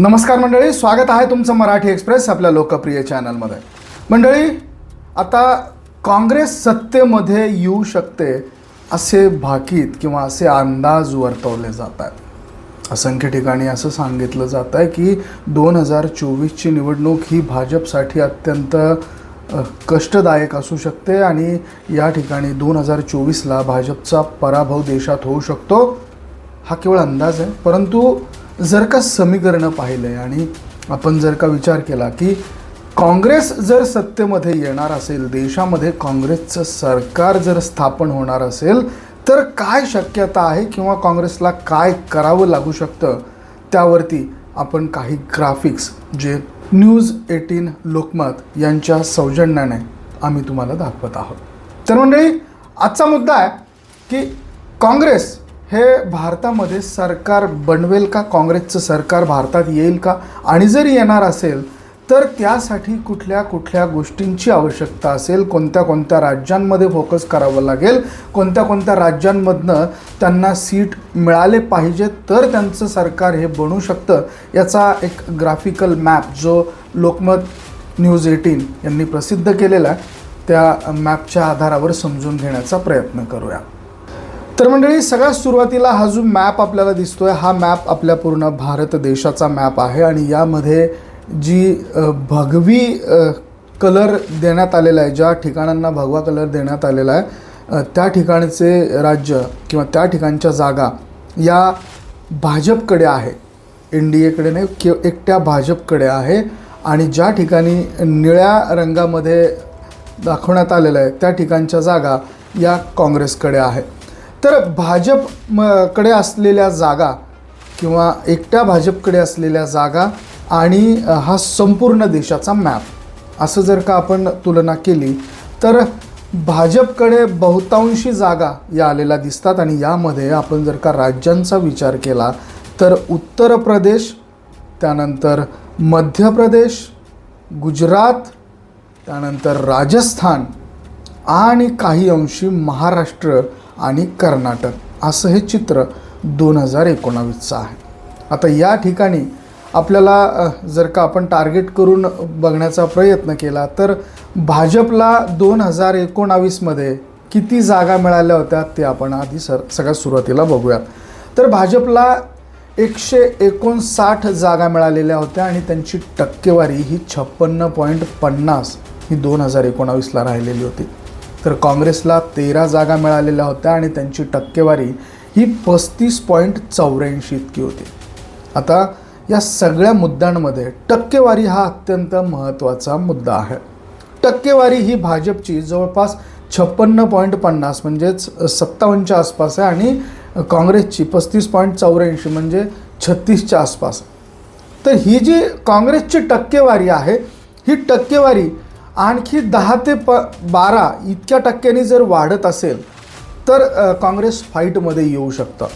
नमस्कार मंडळी स्वागत आहे तुमचं मराठी एक्सप्रेस आपल्या लोकप्रिय चॅनलमध्ये. मंडळी आता काँग्रेस सत्तेमध्ये येऊ शकते असे भाकीत किंवा असे अंदाज वर्तवले जात आहेत. असंख्य ठिकाणी असं सांगितलं जात आहे की दोन हजार चोवीसची निवडणूक ही भाजपसाठी अत्यंत कष्टदायक असू शकते आणि या ठिकाणी दोन हजार चोवीसला भाजपचा पराभव देशात होऊ शकतो हा केवळ अंदाज आहे. परंतु जर का समीकरणं पाहिले आणि आपण जर का विचार केला की काँग्रेस जर सत्तेमध्ये येणार असेल देशामध्ये काँग्रेसचं सरकार जर स्थापन होणार असेल तर काय शक्यता आहे किंवा काँग्रेसला काय करावं लागू शकतं? त्यावरती आपण काही ग्राफिक्स जे न्यूज एटीन लोकमत यांच्या सौजन्याने आम्ही तुम्हाला दाखवत आहोत. तर मंडळी आजचा मुद्दा आहे की काँग्रेस हे भारतामध्ये सरकार बनवेल का? काँग्रेसचं सरकार भारतात येईल का? आणि जर येणार असेल तर त्यासाठी कुठल्या कुठल्या गोष्टींची आवश्यकता असेल? कोणत्या कोणत्या राज्यांमध्ये फोकस करावं लागेल? कोणत्या कोणत्या राज्यांमधनं त्यांना सीट मिळाले पाहिजे तर त्यांचं सरकार हे बनू शकतं? याचा एक ग्राफिकल मॅप जो लोकमत न्यूज एटीन यांनी प्रसिद्ध केलेला आहे त्या मॅपच्या आधारावर समजून घेण्याचा प्रयत्न करूया. तर मंडळी सगळ्यात सुरुवातीला हा जो मॅप आपल्याला दिसतोय हा मॅप आपल्या पूर्ण भारत देशाचा मॅप आहे आणि यामध्ये जी भगवी कलर देण्यात आलेला आहे ज्या ठिकाणांना भगवा कलर देण्यात आलेला आहे त्या ठिकाणचे राज्य किंवा त्या ठिकाणच्या जागा या भाजपकडे आहे. एन डी एकडे नाही कि एकट्या भाजपकडे आहे आणि ज्या ठिकाणी निळ्या रंगामध्ये दाखवण्यात आलेलं आहे त्या ठिकाणच्या जागा या काँग्रेसकडे आहे. तर भाजप म कडे असलेल्या जागा किंवा एकट्या भाजपकडे असलेल्या जागा आणि हा संपूर्ण देशाचा मॅप असं जर का आपण तुलना केली तर भाजपकडे बहुतांशी जागा या आलेल्या दिसतात आणि यामध्ये आपण जर का राज्यांचा विचार केला तर उत्तर प्रदेश त्यानंतर मध्य प्रदेश गुजरात त्यानंतर राजस्थान आणि काही अंशी महाराष्ट्र आणि कर्नाटक. असं हे चित्र दोन हजार एकोणावीसचं आहे. आता या ठिकाणी आपल्याला जर का आपण टार्गेट करून बघण्याचा प्रयत्न केला तर भाजपला दोन हजार एकोणावीसमध्ये किती जागा मिळाल्या होत्या ते आपण आधी सर सगळ्यात सुरुवातीला बघूयात. तर भाजपला एकशे एकोणसाठ जागा मिळालेल्या होत्या आणि त्यांची टक्केवारी ही छप्पन्न पॉईंट पन्नास ही दोन हजार एकोणावीसला राहिलेली होती. तर काँग्रेसला तेरा जागा मिळालेल्या होत्या आणि त्यांची टक्केवारी ही पस्तीस पॉईंट चौऱ्याऐंशी इतकी होती. आता या सगळ्या मुद्द्यांमध्ये टक्केवारी हा अत्यंत महत्त्वाचा मुद्दा आहे. टक्केवारी ही भाजपची जवळपास छप्पन्न पॉईंट पन्नास म्हणजेच सत्तावन्नच्या आसपास आहे आणि काँग्रेसची पस्तीस पॉईंट चौऱ्याऐंशी म्हणजे छत्तीसच्या आसपास. तर ही जी काँग्रेसची टक्केवारी आहे ही टक्केवारी आणखी दहा ते प बारा इतक्या टक्क्यांनी जर वाढत असेल तर काँग्रेस फाईटमध्ये येऊ शकतं.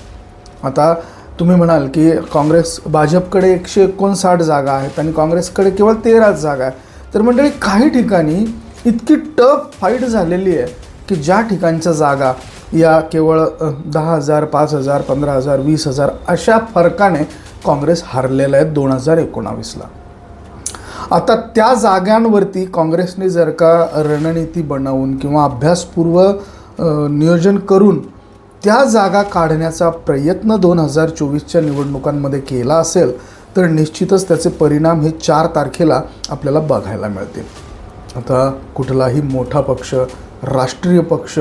आता तुम्ही म्हणाल की काँग्रेस भाजपकडे एकशे एकोणसाठ जागा आहेत आणि काँग्रेसकडे केवळ तेराच जागा आहे तर मंडळी काही ठिकाणी इतकी टफ फाईट झालेली आहे की ज्या ठिकाणच्या जागा या केवळ दहा हजार पाच हजार पंधरा हजार वीस हजार अशा फरकाने काँग्रेस हरलेला आहे दोन हजार एकोणावीसला. आता त्या जागांवरती काँग्रेसने जर का रणनीती बनवून किंवा अभ्यासपूर्व नियोजन करून त्या जागा काढण्याचा प्रयत्न दोन हजार चोवीसच्या निवडणुकांमध्ये केला असेल तर निश्चितच त्याचे परिणाम हे चार तारखेला आपल्याला बघायला मिळतील. आता कुठलाही मोठा पक्ष राष्ट्रीय पक्ष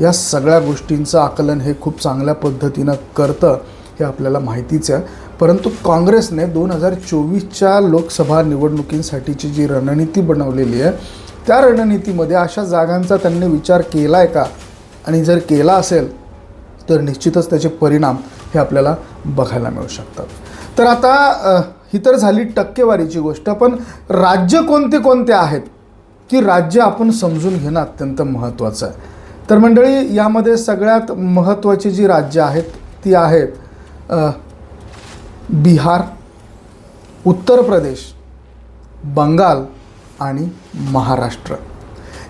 या सगळ्या गोष्टींचं आकलन हे खूप चांगल्या पद्धतीनं करतं हे आपल्याला माहितीच आहे. परंतु काँग्रेसने दोन हजार चोवीसच्या लोकसभा निवडणुकींसाठीची जी रणनीती बनवलेली आहे त्या रणनीतीमध्ये अशा जागांचा त्यांनी विचार केला आहे का? आणि जर केला असेल तर निश्चितच त्याचे परिणाम हे आपल्याला बघायला मिळू शकतात. तर आता ही तर झाली टक्केवारीची गोष्ट पण राज्य कोणते कोणते आहेत? की राज्य आपण समजून घेणं अत्यंत महत्त्वाचं आहे. तर मंडळी यामध्ये सगळ्यात महत्त्वाची जी राज्य आहेत ती आहेत बिहार उत्तर प्रदेश बंगाल आणि महाराष्ट्र.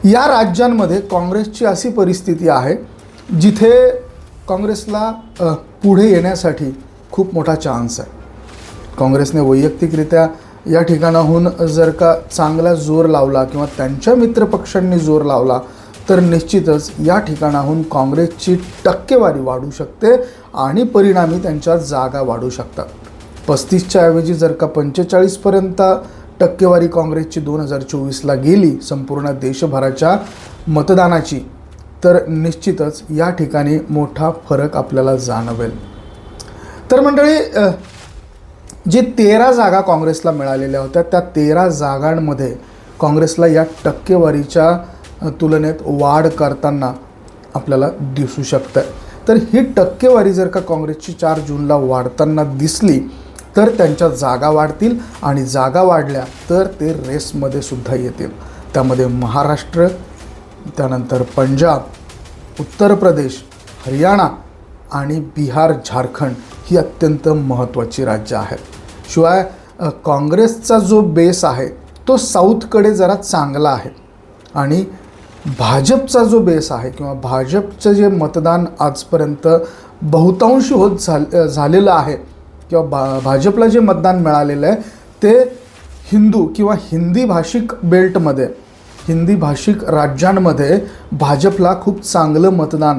या राज्यांमध्ये काँग्रेसची अशी परिस्थिती आहे जिथे काँग्रेसला पुढे येण्यासाठी खूप मोठा चान्स आहे. काँग्रेसने वैयक्तिकरित्या या ठिकाणाहून जर का चांगला जोर लावला किंवा त्यांच्या मित्रपक्षांनी जोर लावला तर निश्चितच या ठिकाणाहून काँग्रेसची टक्केवारी वाढू शकते आणि परिणामी त्यांच्या जागा वाढू शकतात. पस्तीसच्या ऐवजी जर का पंचेचाळीसपर्यंत टक्केवारी काँग्रेसची दोन हजार चोवीसला गेली संपूर्ण देशभराच्या मतदानाची तर निश्चितच या ठिकाणी मोठा फरक आपल्याला जाणवेल. तर मंडळी जे तेरा जागा काँग्रेसला मिळालेल्या होत्या त्या तेरा जागांमध्ये काँग्रेसला या टक्केवारीच्या तुलनेत वाढ करताना आपल्याला दिसू शकतं तर ही टक्केवारी जर का काँग्रेसची चार जूनला वाढताना दिसली तर त्यांच्या जागा वाढतील आणि जागा वाढल्या तर ते रेसमध्ये सुद्धा येतील. त्यामध्ये महाराष्ट्र त्यानंतर पंजाब उत्तर प्रदेश हरियाणा आणि बिहार झारखंड ही अत्यंत महत्त्वाची राज्य आहेत. शिवाय काँग्रेसचा जो बेस आहे तो साऊथकडे जरा चांगला आहे. आणि भाजपचा जो बेस आहे किंवा भाजपचं जे मतदान आजपर्यंत बहुतांशी होत झाल झालेलं आहे किंवा भा भाजपला जे मतदान मिळालेलं आहे ते हिंदू किंवा हिंदी भाषिक बेल्टमध्ये हिंदी भाषिक राज्यांमध्ये भाजपला खूप चांगलं मतदान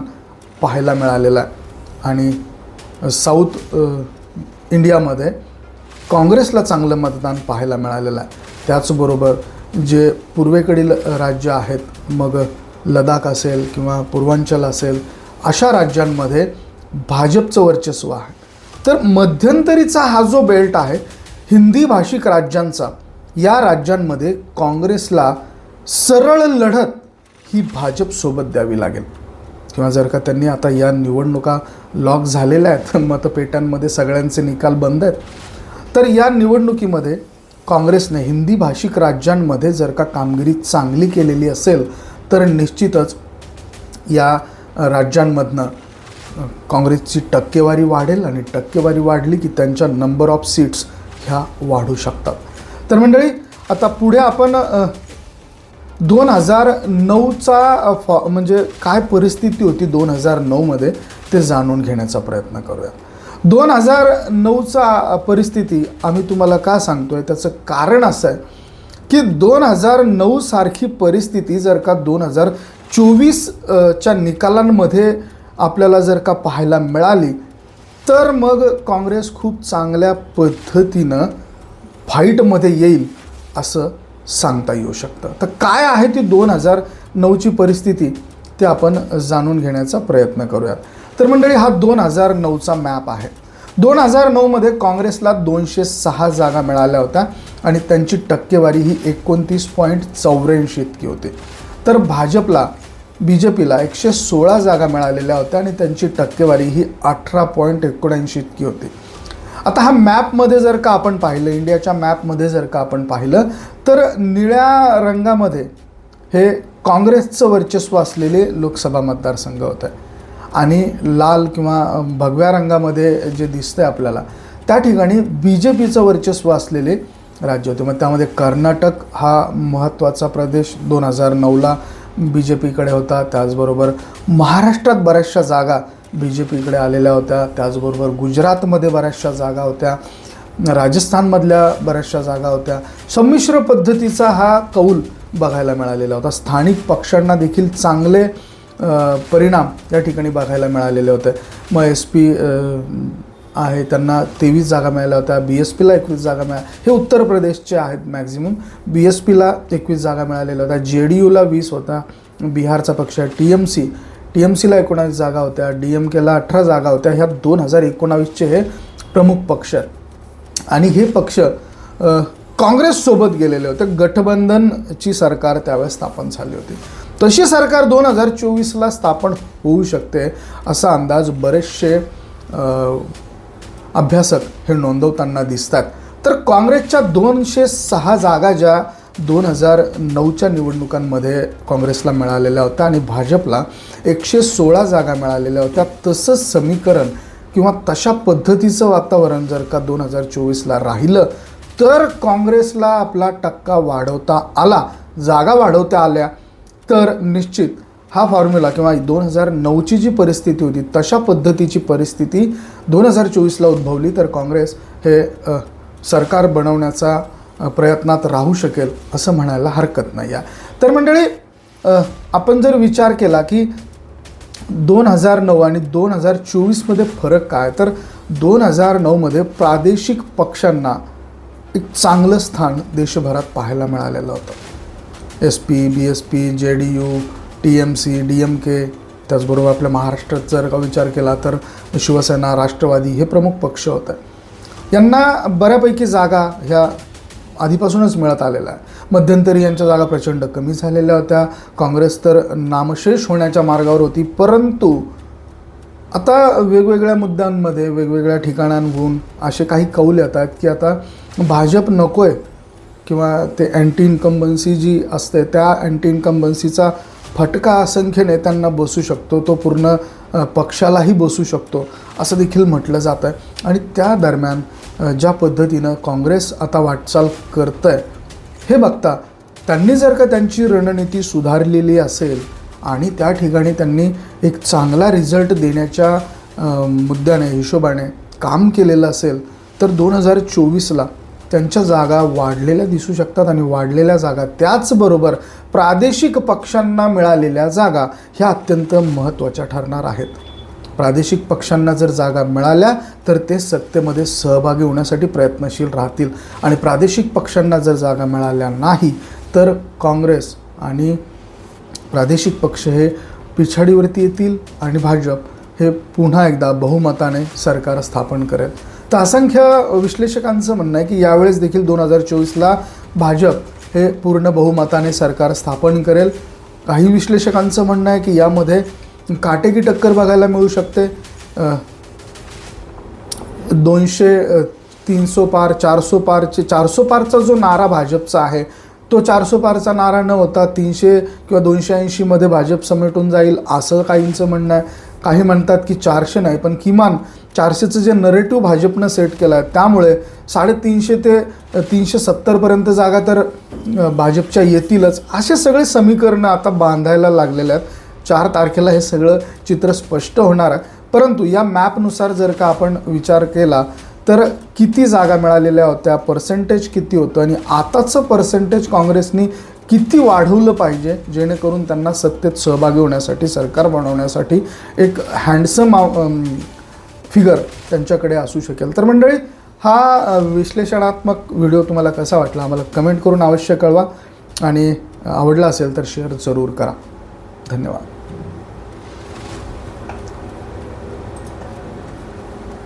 पाहायला मिळालेलं आहे. आणि साऊथ इंडियामध्ये काँग्रेसला चांगलं मतदान पाहायला मिळालेलं आहे. त्याचबरोबर जे पूर्वेकडील राज्य आहेत मग लडाख असेल किंवा पूर्वांचल असेल अशा राज्यांमध्ये भाजपचं वर्चस्व आहे. तर मध्यंतरीचा हा जो बेल्ट आहे हिंदी भाषिक राज्यांचा या राज्यांमध्ये काँग्रेसला सरळ लढत ही भाजपसोबत द्यावी लागेल. किंवा जर का त्यांनी आता या निवडणुका लॉक झालेल्या आहेत मतपेट्यांमध्ये सगळ्यांचे निकाल बंद आहेत तर या निवडणुकीमध्ये काँग्रेसने हिंदी भाषिक राज्यांमध्ये जर का कामगिरी चांगली केलेली असेल तर निश्चितच या राज्यांमधनं काँग्रेसची टक्केवारी वाढेल आणि टक्केवारी वाढली की त्यांच्या नंबर ऑफ सीट्स ह्या वाढू शकतात. तर मंडळी आता पुढे आपण दोन हजार नऊचा फॉ म्हणजे काय परिस्थिती होती दोन हजार नऊमध्ये ते जाणून घेण्याचा प्रयत्न करूया दोन हजार नऊचा परिस्थिती आम्ही तुम्हाला का सांगतोय? त्याचं कारण असं आहे की दोन हजार नऊ सारखी परिस्थिती जर का दोन हजार चोवीसच्या निकालांमध्ये आपल्याला जर का पाहायला मिळाली तर मग काँग्रेस खूप चांगल्या पद्धतीनं फाईटमध्ये येईल असं सांगता येऊ शकतं. तर काय आहे ती दोन हजार नऊची परिस्थिती ते आपण जाणून घेण्याचा प्रयत्न करूयात. तर मंडळी हा दोन हजार नऊचा मॅप आहे. दोन हजार नऊमध्ये काँग्रेसला दोनशे सहा जागा मिळाल्या होत्या आणि त्यांची टक्केवारी ही एकोणतीस पॉईंट चौऱ्याऐंशी इतकी होती. तर भाजपला बी जे पीला एकशे सोळा जागा मिळालेल्या होत्या आणि त्यांची टक्केवारी ही अठरा पॉईंट एकोणऐंशी इतकी होती. आता हा मॅपमध्ये जर का आपण पाहिलं इंडियाच्या मॅपमध्ये जर का आपण पाहिलं तर निळ्या रंगामध्ये हे काँग्रेसचं वर्चस्व असलेले लोकसभा मतदारसंघ होते. आणि लाल किंवा भगव्या रंगामध्ये जे दिसतंय आपल्याला त्या ठिकाणी बी जे पीचं वर्चस्व असलेले राज्य होते. मग त्यामध्ये कर्नाटक हा महत्त्वाचा प्रदेश दोन हजार नऊला बी जे पीकडे होता त्याचबरोबर महाराष्ट्रात बऱ्याचशा जागा बी जे पीकडे आलेल्या होत्या त्याचबरोबर गुजरातमध्ये बऱ्याचशा जागा होत्या राजस्थानमधल्या बऱ्याचशा जागा होत्या. संमिश्र पद्धतीचा हा कौल बघायला मिळालेला होता. स्थानिक पक्षांना देखील चांगले परिणाम या ठिकाणी बघायला मिळालेले होते. मग एस पी आहे. त्यांना तेवीस जागा मिळाल्या होत्या बी एस पीला एकवीस जागा मिळाल्या. हे उत्तर प्रदेशचे आहेत मॅक्झिमम बी एस पीला एकवीस जागा मिळालेल्या होत्या. जे डी यूला वीस होता. बिहारचा पक्ष आहे. T M C T M सीला एकोणावीस जागा होत्या. डी एम केला अठरा जागा होत्या. ह्या दोन हजार एकोणावीसचे हे प्रमुख पक्ष आहेत. आणि हे पक्ष काँग्रेससोबत गेलेले होते. गठबंधनची सरकार त्यावेळेस स्थापन झाली होती. तशी सरकार दोन हजार चोवीसला स्थापन होऊ शकते असा अंदाज बरेचसे अभ्यासक हे नोंदवताना दिसतात. तर काँग्रेसच्या दोनशे सहा जागा ज्या दोन हजार नऊच्या निवडणुकांमध्ये काँग्रेसला मिळालेल्या होत्या आणि भाजपला एकशे सोळा जागा मिळालेल्या होत्या तसंच समीकरण किंवा तशा पद्धतीचं वातावरण जर का दोन हजार चोवीसला राहिलं तर काँग्रेसला आपला टक्का वाढवता आला. जागा वाढवता आल्या तर निश्चित हा फॉर्म्युला किंवा दोन हजार नऊची जी परिस्थिती होती तशा पद्धतीची परिस्थिती दोन हजार चोवीसला उद्भवली तर काँग्रेस हे सरकार बनवण्याचा प्रयत्नात राहू शकेल असं म्हणायला हरकत नाही. आहे तर मंडळी आपण जर विचार केला की दोन हजार नऊ आणि दोन हजार चोवीसमध्ये फरक काय तर दोन हजार नऊमध्ये प्रादेशिक पक्षांना एक चांगलं स्थान देशभरात पाहायला मिळालेलं होतं. S P B S P J D U T M C D M K त्याचबरोबर आपल्या महाराष्ट्रात जर का विचार केला तर शिवसेना राष्ट्रवादी हे प्रमुख पक्ष होते. यांना बऱ्यापैकी जागा ह्या आधीपासूनच मिळत आलेल्या आहे मध्यंतरी यांच्या जागा प्रचंड कमी झालेल्या होत्या. काँग्रेस तर नामशेष होण्याच्या मार्गावर होती परंतु आता वेगवेगळ्या मुद्द्यांमध्ये वेगवेगळ्या ठिकाणांहून असे काही कौल येत आहेत की आता भाजप नको आहे किंवा ते अँटी इन्कम्बन्सी जी असते त्या अँटी इन्कम्बन्सीचा फटका असंख्य नेत्यांना बसू शकतो तो पूर्ण पक्षालाही बसू शकतो असं देखील म्हटलं जातं आहे आणि त्या दरम्यान ज्या पद्धतीनं काँग्रेस आता वाटचाल करतं आहे हे बघता त्यांनी जर का त्यांची रणनीती सुधारलेली असेल आणि त्या ठिकाणी त्यांनी एक चांगला रिझल्ट देण्याच्या मुद्द्याने हिशोबाने काम केलेलं असेल तर दोन हजार चोवीसला त्यांच्या जागा वाढलेल्या दिसू शकतात आणि वाढलेल्या जागा त्याचबरोबर प्रादेशिक पक्षांना मिळालेल्या जागा ह्या अत्यंत महत्त्वाच्या ठरणार आहेत. प्रादेशिक पक्षांना जर जागा मिळाल्या तर ते सत्तेमध्ये सहभागी होण्यासाठी प्रयत्नशील राहतील. आणि प्रादेशिक पक्षांना जर जागा मिळाल्या नाही तर काँग्रेस आणि प्रादेशिक पक्ष हे पिछाडीवरती येतील आणि भाजप हे पुन्हा एकदा बहुमताने सरकार स्थापन करेल. तर असंख्य विश्लेषकांचं म्हणणं आहे की यावेळेस देखील दोन हजार चोवीसला भाजप हे पूर्ण बहुमताने सरकार स्थापन करेल. काही विश्लेषकांचं म्हणणं आहे की यामध्ये काटेकी टक्कर बघायला मिळू शकते. दोनशे तीनसो पार चारसो पारचे चारसो पारचा जो नारा भाजपचा आहे तो चारसो पारचा नारा न होता तीनशे किंवा दोनशे ऐंशीमध्ये भाजप समेटून जाईल असं काहींचं म्हणणं आहे. काही म्हणतात की चारशे नाही पण किमान चारशेचं जे नरेटिव्ह भाजपनं सेट केलं आहे त्यामुळे साडेतीनशे ते तीनशे सत्तरपर्यंत जागा तर भाजपच्या येतीलच. असे सगळे समीकरणं आता बांधायला लागलेले आहेत. चार तारखेला हे सगळं चित्र स्पष्ट होणार आहे. परंतु या मॅपनुसार जर का आपण विचार केला तर किती जागा मिळालेल्या होत्या पर्सेंटेज किती होतं? आणि आताचं पर्सेंटेज काँग्रेसनी किती वाढवलं पाहिजे जेणेकरून त्यांना सत्तेत सहभागी होण्यासाठी सरकार बनवण्यासाठी एक हँडसम फिगर त्यांच्याकडे असू शकेल. तर मंडळी हा विश्लेषणात्मक व्हिडिओ तुम्हाला कसा वाटला आम्हाला कमेंट करून अवश्य कळवा आणि आवडला असेल तर शेअर जरूर करा. धन्यवाद.